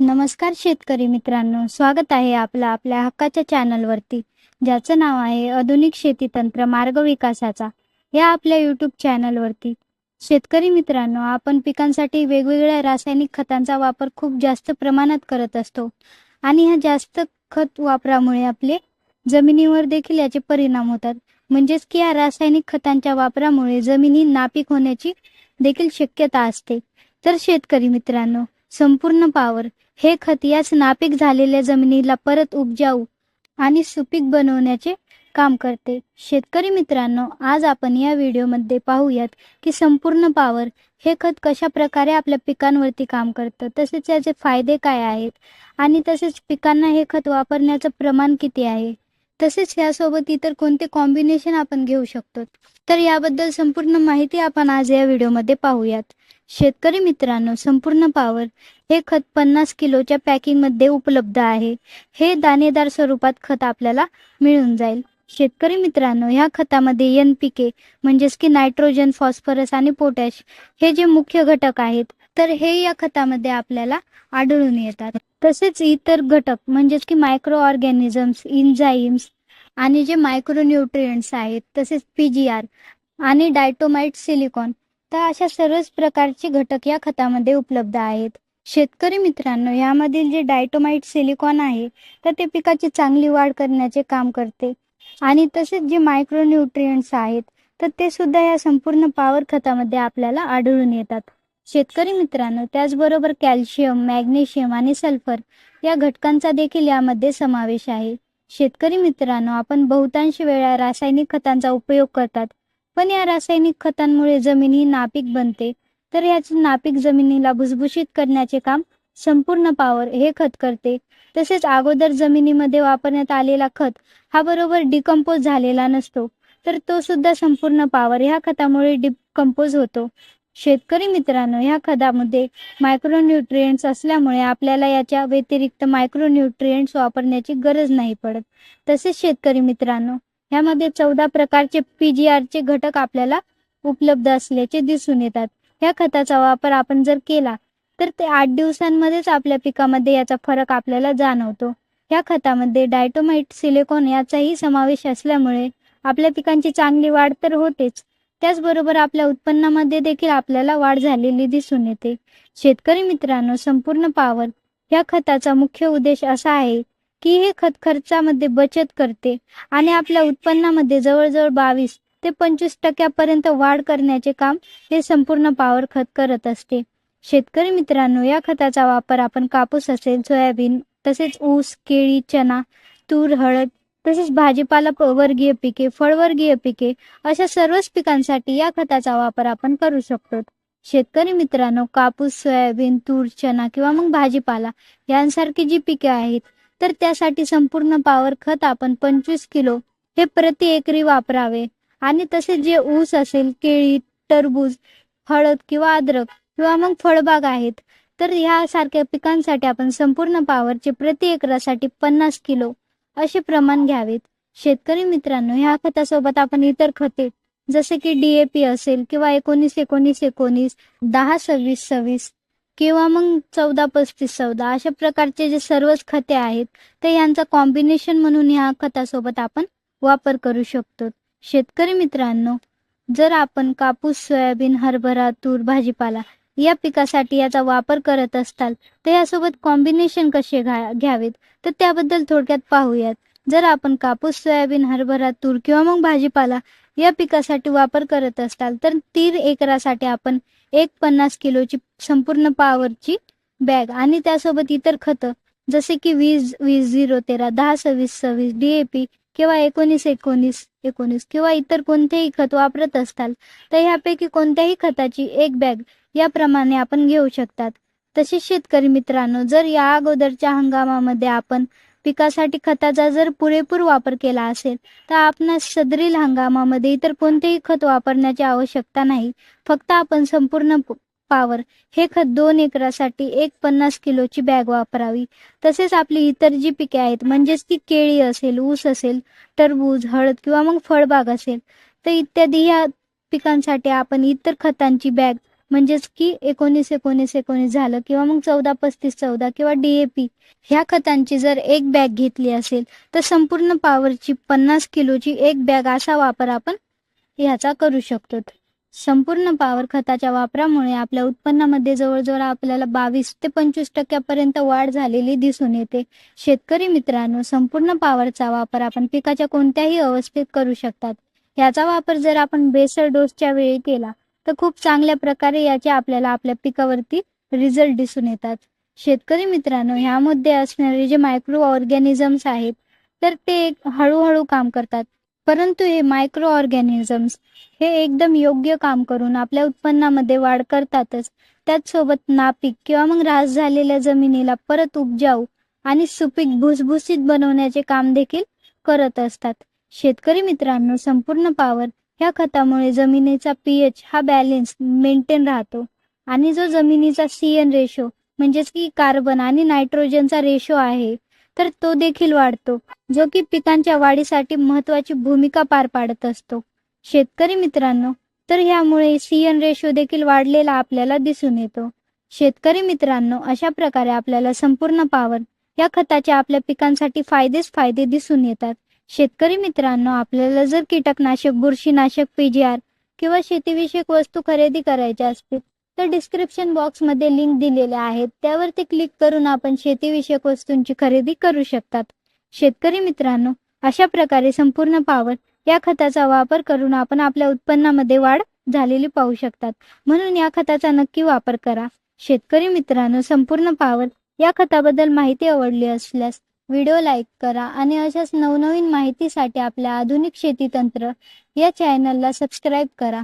नमस्कार शेतकरी मित्रांनो स्वागत आहे आपलं आपल्या हक्काच्या चॅनलवरती ज्याचं नाव आहे आधुनिक शेती तंत्र मार्ग विकासाचा. या आपल्या यूट्यूब चॅनलवरती शेतकरी मित्रांनो आपण पिकांसाठी वेगवेगळ्या रासायनिक खतांचा वापर खूप जास्त प्रमाणात करत असतो. आणि ह्या जास्त खत वापरामुळे आपले जमिनीवर देखील याचे परिणाम होतात. म्हणजेच की या रासायनिक खतांच्या वापरामुळे जमिनी नापीक होण्याची देखील शक्यता असते. तर शेतकरी मित्रांनो संपूर्ण पावर. हे खत याच नापीक झालेल्या जमिनीला परत उपजाऊ आणि सुपीक बनवण्याचे काम करते. शेतकरी मित्रांनो आज आपण या व्हिडिओमध्ये पाहूयात की संपूर्ण पावर हे खत कशा प्रकारे आपल्या पिकांवरती काम करतं. तसेच याचे फायदे काय आहेत आणि तसेच पिकांना हे खत वापरण्याचं प्रमाण किती आहे. तसेच यासोबत इतर कोणते कॉम्बिनेशन आपण घेऊ शकतो. तर याबद्दल संपूर्ण माहिती आपण आज या व्हिडिओमध्ये पाहूयात. शेतकरी मित्रांनो संपूर्ण पावर हे खत पन्नास किलोच्या पॅकिंगमध्ये उपलब्ध आहे. हे दाणेदार स्वरूपात खत आपल्याला मिळून जाईल. शेतकरी मित्रांनो ह्या खतामध्ये एन पी के म्हणजेच की नायट्रोजन फॉस्फरस आणि पोटॅश हे जे मुख्य घटक आहेत तर हे या खतामध्ये आपल्याला आढळून येतात. तसेच इतर घटक म्हणजेच की मायक्रो ऑर्गॅनिझम्स इन्झाईम्स आणि जे मायक्रोन्यूट्रियंट्स आहेत तसेच पी जी आर आणि डायटोमाइट सिलिकॉन तर अशा सर्वच प्रकारचे घटक या खतामध्ये उपलब्ध आहेत. शेतकरी मित्रांनो यामधील जे डायटोमाइट सिलिकॉन आहे तर ते पिकाची चांगली वाढ करण्याचे काम करते. आणि तसेच जे मायक्रोन्यूट्रियंट्स आहेत तर ते सुद्धा या संपूर्ण पॉवर खतामध्ये आपल्याला आढळून येतात. शेतकरी मित्रांनो त्याचबरोबर कॅल्शियम मॅग्नेशियम आणि सल्फर या घटकांचा देखील यामध्ये समावेश आहे. शेतकरी मित्रांनो आपण बहुतांश वेळा रासायनिक खतांचा उपयोग करतात. पण या रासायनिक खतांमुळे जमीन ही नापीक बनते. तर याची नापीक जमिनीला भुसभुशीत करण्याचे काम संपूर्ण पॉवर हे खत करते. तसेच अगोदर जमिनीमध्ये वापरण्यात आलेला खत हा बरोबर डिकम्पोज झालेला नसतो. तर तो सुद्धा संपूर्ण पॉवर ह्या खतामुळे डिकम्पोज होतो. शेतकरी मित्रांनो ह्या खतामध्ये मायक्रोन्यूट्रियंट्स असल्यामुळे आपल्याला याच्या व्यतिरिक्त मायक्रोन्यूट्रिएंट्स वापरण्याची गरज नाही पडत. तसेच शेतकरी मित्रांनो ह्यामध्ये चौदा प्रकारचे पीजीआरचे घटक आपल्याला उपलब्ध असल्याचे दिसून येतात. ह्या खताचा वापर आपण जर केला तर ते आठ दिवसांमध्येच आपल्या पिकामध्ये याचा फरक आपल्याला जाणवतो. या खतामध्ये डायटोमाइट सिलिकॉन याचाही समावेश असल्यामुळे आपल्या पिकांची चांगली वाढ तर होतेच. त्याचबरोबर आपल्या उत्पन्नामध्ये देखील आपल्याला वाढ झालेली दिसून येते. शेतकरी मित्रांनो संपूर्ण पावर या खताचा मुख्य उद्देश असा आहे की हे खत खर्चामध्ये बचत करते आणि आपल्या उत्पन्नामध्ये जवळजवळ बावीस ते पंचवीस टक्क्यापर्यंत वाढ करण्याचे काम हे संपूर्ण पावर खत करत असते. शेतकरी मित्रांनो या खताचा वापर आपण कापूस असेल सोयाबीन तसेच ऊस केळी चना तूर हळद तसेच भाजीपाला वर्गीय पिके फळवर्गीय पिके अशा सर्वच पिकांसाठी या खताचा वापर आपण करू शकतो. शेतकरी मित्रांनो कापूस सोयाबीन तूर चना किंवा मग भाजीपाला यांसारखी जी पिके आहेत तर त्यासाठी संपूर्ण पावर खत आपण पंचवीस किलो हे प्रति एकरी वापरावे. आणि तसे जे ऊस असेल केळी टरबूज हळद किंवा अद्रक किंवा मग फळबाग आहेत तर ह्यासारख्या पिकांसाठी आपण संपूर्ण पावरचे प्रति एकरासाठी पन्नास किलो असे प्रमाण घ्यावेत. शेतकरी मित्रांनो ह्या खतासोबत आपण इतर खते जसे की डीएपी असेल किंवा एकोणीस एकोणीस एकोणीस दहा सव्वीस सव्वीस किंवा मग चौदा पस्तीस चौदा अशा प्रकारचे जे सर्वच खते आहेत ते यांचा कॉम्बिनेशन म्हणून ह्या खतासोबत आपण वापर करू शकतो. शेतकरी मित्रांनो जर आपण कापूस सोयाबीन हरभरा तूर भाजीपाला या पिकासाठी याचा वापर करत असताल तर यासोबत कॉम्बिनेशन कसे घ्यावेत? तर त्याबद्दल थोडक्यात पाहूयात. जर आपण कापूस सोयाबीन हरभरा तूर किंवा मग भाजीपाला या पिकासाठी वापर करत असताल तर तीन एकरासाठी आपण एक पन्नास किलोची संपूर्ण पावरची बॅग आणि त्यासोबत इतर खतं जसे की वीस वीस झिरो तेरा दहा सव्वीस सव्वीस डीएपी किंवा एकोणीस एकोणीस एकोणीस किंवा इतर कोणतेही खत वापरत असताल तर ह्यापैकी कोणत्याही खताची एक बॅग याप्रमाणे आपण घेऊ शकतात. तसेच शेतकरी मित्रांनो जर या अगोदरच्या हंगामामध्ये आपण पिकासाठी खताचा जर पुरेपूर वापर केला असेल तर आपणास सदरील हंगामामध्ये इतर कोणतेही खत वापरण्याची आवश्यकता नाही. फक्त आपण संपूर्ण पावर हे खत दोन एकरासाठी एक पन्नास किलोची बॅग वापरावी. तसेच आपली इतर जी पिके आहेत म्हणजेच की केळी असेल ऊस असेल टरबूज हळद किंवा मग फळबाग असेल तर इत्यादी ह्या पिकांसाठी आपण इतर खतांची बॅग म्हणजेच की एकोणीस एकोणीस एकोणीस झालं किंवा मग चौदा पस्तीस चौदा किंवा डीएपी ह्या खतांची जर एक बॅग घेतली असेल तर संपूर्ण पावरची पन्नास किलोची एक बॅग असा वापर आपण ह्याचा करू शकतो. संपूर्ण पावर खताच्या वापरामुळे आपल्या उत्पन्नामध्ये जवळजवळ आपल्याला बावीस ते पंचवीस टक्क्यापर्यंत वाढ झालेली दिसून येते. शेतकरी मित्रांनो संपूर्ण पावरचा वापर आपण पिकाच्या कोणत्याही अवस्थेत करू शकतात. याचा वापर जर आपण बेसर डोसच्या वेळी केला तर खूप चांगल्या प्रकारे याचे आपल्याला आपल्या पिकावरती रिझल्ट दिसून येतात. शेतकरी मित्रांनो ह्यामध्ये असणारे जे मायक्रो ऑर्गॅनिझम्स आहेत तर ते हळूहळू काम करतात. परंतु हे मायक्रो ऑर्गॅनिझम्स हे एकदम योग्य काम करून आपल्या उत्पन्नामध्ये वाढ करतातच. त्याचसोबत नापीक किंवा मग ऱ्हास झालेल्या जमिनीला परत उपजाऊ आणि सुपीक भुसभुसीत बनवण्याचे काम देखील करत असतात. शेतकरी मित्रांनो संपूर्ण पावर ह्या खतामुळे जमिनीचा पीएच हा बॅलेन्स मेंटेन राहतो. आणि जो जमिनीचा सी एन रेशो म्हणजेच की कार्बन आणि नायट्रोजनचा रेशो आहे तर तो देखील वाढतो जो की पिकांच्या वाढीसाठी महत्वाची भूमिका पार पाडत असतो. शेतकरी मित्रांनो तर ह्यामुळे सी एन रेशो देखील वाढलेला आपल्याला दिसून येतो. शेतकरी मित्रांनो अशा प्रकारे आपल्याला संपूर्ण पावर या खताचे आपल्या पिकांसाठी फायदेच फायदे दिसून येतात. शेतकरी मित्रांनो आपल्याला जर कीटकनाशक बुरशीनाशक पीजीआर किंवा शेतीविषयक वस्तू खरेदी करायच्या असतील तर डिस्क्रिप्शन बॉक्समध्ये लिंक दिलेल्या आहेत. त्यावरती क्लिक करून आपण शेतीविषयक वस्तूंची खरेदी करू शकतात. शेतकरी मित्रांनो अशा प्रकारे संपूर्ण पावर या खताचा वापर करून आपण आपल्या उत्पन्नामध्ये वाढ झालेली पाहू शकतात. म्हणून या खताचा नक्की वापर करा. शेतकरी मित्रांनो संपूर्ण पावर या खताबद्दल माहिती आवडली असल्यास व्हिडिओ लाईक करा आणि अशाच नवनवीन माहितीसाठी आपल्या आधुनिक शेती तंत्र या चॅनलला सबस्क्राईब करा.